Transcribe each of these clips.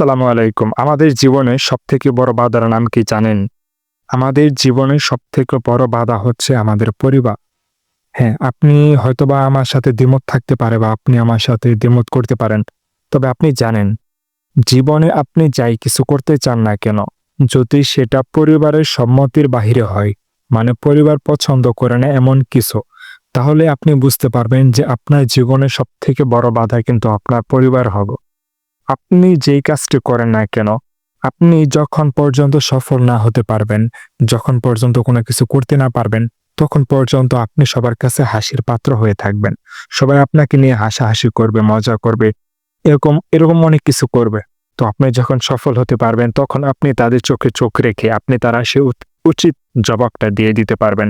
আসসালামু আলাইকুম। আমাদের জীবনে সব থেকে বড় বাধার নাম কি জানেন? আমাদের জীবনে সব থেকে বড় বাধা হচ্ছে আমাদের পরিবার। হ্যাঁ আপনি হয়তোবা আমার সাথে দ্বিমত থাকতে পারে বা আপনি আমার সাথে দ্বিমত করতে পারেন। তবে আপনি জানেন, জীবনে আপনি যাই কিছু করতে চান না কেন, যদি সেটা পরিবারের সম্মতির বাহিরে হয় মানে পরিবার পছন্দ করে না এমন কিছু, তাহলে আপনি বুঝতে পারবেন যে আপনার জীবনে সব থেকে বড় বাধা কিন্তু আপনার পরিবার হবে। আপনি যেই কাজটি করেন না কেন, আপনি যখন পর্যন্ত সফল না হতে পারবেন, যখন পর্যন্ত কোনো কিছু করতে না পারবেন, তখন পর্যন্ত আপনি সবার কাছে হাসির পাত্র হয়ে থাকবেন। সবাই আপনাকে নিয়ে হাসাহাসি করবে, মজা করবে, এরকম এরকম অনেক কিছু করবে। তো আপনি যখন সফল হতে পারবেন, তখন আপনি তাদের চোখে চোখ রেখে আপনি তারা সে উচিত জবাবটা দিয়ে দিতে পারবেন।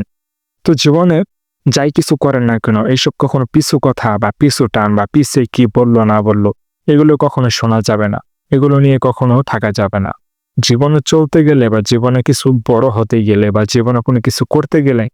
তো জীবনে যাই কিছু করেন না কেন, এইসব কখনো পিছু কথা বা পিছু টান বা পিছে কি বলল না বলল এগুলো কখনো শোনা যাবে না। এগুলো নিয়ে কখনো থাকা যাবে না। জীবনে চলতে গেলে বা জীবনে কিছু বড় হতে গেলে বা জীবনে কোনো কিছু করতে গেলে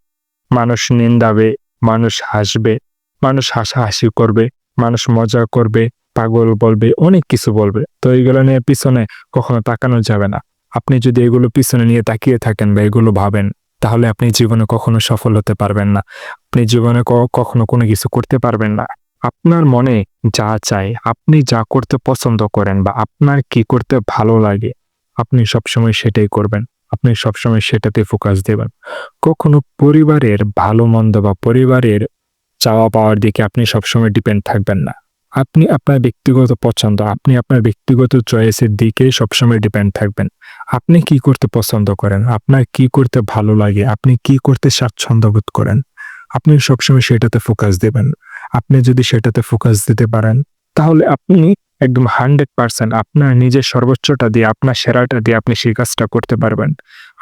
মানুষ নিন্দাবে, মানুষ হাসবে, মানুষ হাসাহাসি করবে, মানুষ মজা করবে, পাগল বলবে, অনেক কিছু বলবে। তো এইগুলো নিয়ে পিছনে কখনো তাকানো যাবে না। আপনি যদি এগুলো পিছনে নিয়ে তাকিয়ে থাকেন বা এগুলো ভাবেন, তাহলে আপনি জীবনে কখনো সফল হতে পারবেন না। আপনি জীবনে কখনো কোনো কিছু করতে পারবেন না। আপনার মনে যা চাই আপনি যা করতে পছন্দ করেন বা আপনার কি করতে ভালো লাগে, আপনি সবসময় সেটাই করবেন। আপনি সবসময় সেটাতে ফোকাস দেবেন। কখনো পরিবারের ভালো মন্দ বা পরিবারের চাওয়া পাওয়ার দিকে আপনি সবসময় ডিপেন্ড থাকবেন না। আপনি আপনার ব্যক্তিগত পছন্দ, আপনি আপনার ব্যক্তিগত চয়েসের দিকে সবসময় ডিপেন্ড থাকবেন। আপনি কি করতে পছন্দ করেন, আপনার কি করতে ভালো লাগে, আপনি কি করতে স্বাচ্ছন্দ্য বোধ করেন, আপনি সবসময় সেটাতে ফোকাস দেবেন। আপনি যদি সেটাতে ফোকাস দিতে পারেন, তাহলে আপনি একদম হান্ড্রেড পার্সেন্ট আপনার নিজের সর্বোচ্চটা দিয়ে, আপনার সেরাটা দিয়ে আপনি সেই কাজটা করতে পারবেন।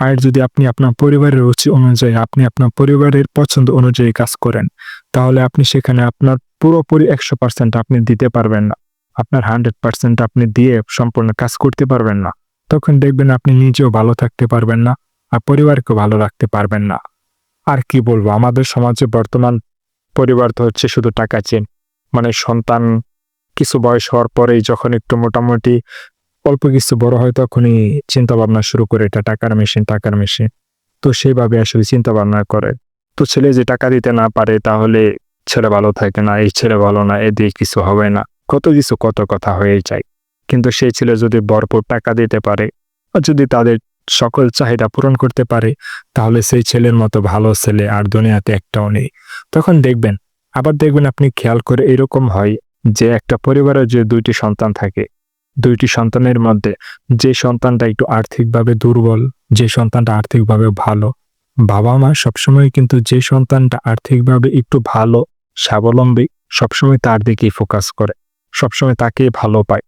আর যদি আপনি আপনার পরিবারের রুচি অনুযায়ী, আপনি আপনার পরিবারের পছন্দ অনুযায়ী কাজ করেন, তাহলে আপনি সেখানে আপনার পুরোপুরি একশো পার্সেন্ট আপনি দিতে পারবেন না। আপনার হান্ড্রেড পার্সেন্ট আপনি দিয়ে সম্পূর্ণ কাজ করতে পারবেন না। তখন দেখবেন আপনি নিজেও ভালো থাকতে পারবেন না, আর পরিবারকেও ভালো রাখতে পারবেন না। আর কি বলব, আমাদের সমাজে বর্তমান পরিবার তো হচ্ছে শুধু টাকা চেন। মানে সন্তান কিছু বয়স হওয়ার পরেই যখন একটু মোটামুটি অল্প কিছু বড় হয় তখনই চিন্তা ভাবনা শুরু করে এটা টাকার মেশিন টাকার মেশিন। তো সেইভাবে আসলে চিন্তা ভাবনা করে। তো ছেলে যে টাকা দিতে না পারে তাহলে ছেলে ভালো থাকে না, এই ছেলে ভালো না, এ দিয়ে কিছু হবে না। কত কিছু কত কথা হয়ে যায়। কিন্তু সেই ছেলে যদি ভরপুর টাকা দিতে পারে, আর যদি তাদের সকল চাহিদা পূরণ করতে পারে, তাহলে সেই ছেলের মতো ভালো ছেলে আর দুনিয়াতে একটাও নেই। তখন দেখবেন, আবার দেখবেন আপনি খেয়াল করে এরকম হয় যে একটা পরিবারে যে দুইটি সন্তান থাকে, দুইটি সন্তানের মধ্যে যে সন্তানটা একটু আর্থিকভাবে দুর্বল, যে সন্তানটা আর্থিকভাবে ভালো বাবা মা সবসময় কিন্তু যে সন্তানটা আর্থিকভাবে একটু ভালো, স্বাবলম্বী, সবসময় তার দিকেই ফোকাস করে, সবসময় তাকেই ভালো পায়।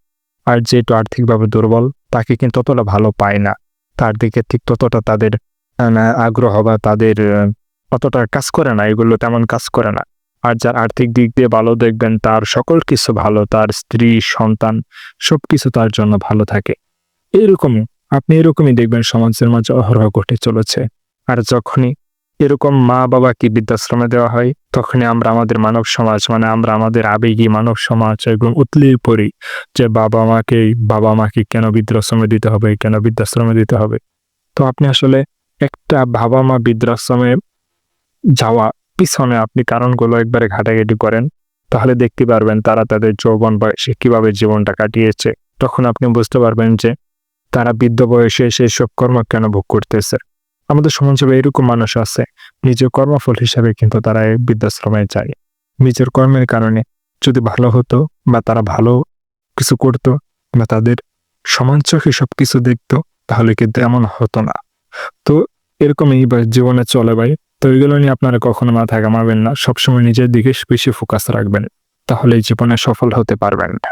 আর যে একটু আর্থিকভাবে দুর্বল, তাকে কিন্তু ততটা ভালো পায় না। তার দিকে ঠিক ততটা তাদের আগ্রহ বা তাদের অতটা কাজ করে না, এগুলো তেমন কাজ করে না। আর যার আর্থিক দিক দিয়ে ভালো দেখবেন, তার সকল কিছু ভালো, তার স্ত্রী, সন্তান সব কিছু তার জন্য ভালো থাকে। এরকমই, আপনি এরকমই দেখবেন সমাজের মাঝে অহরহ ঘটে চলেছে। আর যখনই এরকম মা বাবাকে বৃদ্ধাশ্রমে দেওয়া হয়, তখনই আমরা আমাদের মানব সমাজ মানে আমরা আমাদের আবেগী মানব সমাজ এবং উতলিয়ে পড়ি যে বাবা মাকে বাবা মাকে কেন বৃদ্ধাশ্রমে দিতে হবে, কেন বৃদ্ধাশ্রমে দিতে হবে। তো আপনি আসলে একটা বাবা মা বৃদ্ধাশ্রমে যাওয়া পিছনে আপনি কারণগুলো একবারে ঘাটাঘাটি করেন, তাহলে দেখতে পারবেন তারা তাদের যৌবন বয়সে কীভাবে জীবনটা কাটিয়েছে। তখন আপনি বুঝতে পারবেন যে তারা বৃদ্ধ বয়সে সেই সব কর্ম কেন ভোগ করতেছে। আমাদের সমাজে এরকম মানুষ আছে, নিজের কর্মফল হিসাবে কিন্তু তারা এই বৃদ্ধাশ্রমে যায়। নিজের কর্মের কারণে যদি ভালো হতো বা তারা ভালো কিছু করতো বা তাদের সমান চোখে সব কিছু দেখতো, তাহলে কিন্তু এমন হতো না। তো এরকমই জীবনে চলে ভাই। তো এগুলো নিয়ে আপনারা কখনো মাথা ঘামাবেন না, সবসময় নিজের দিকে বেশি ফোকাস রাখবেন তাহলে জীবনে সফল হতে পারবেন। না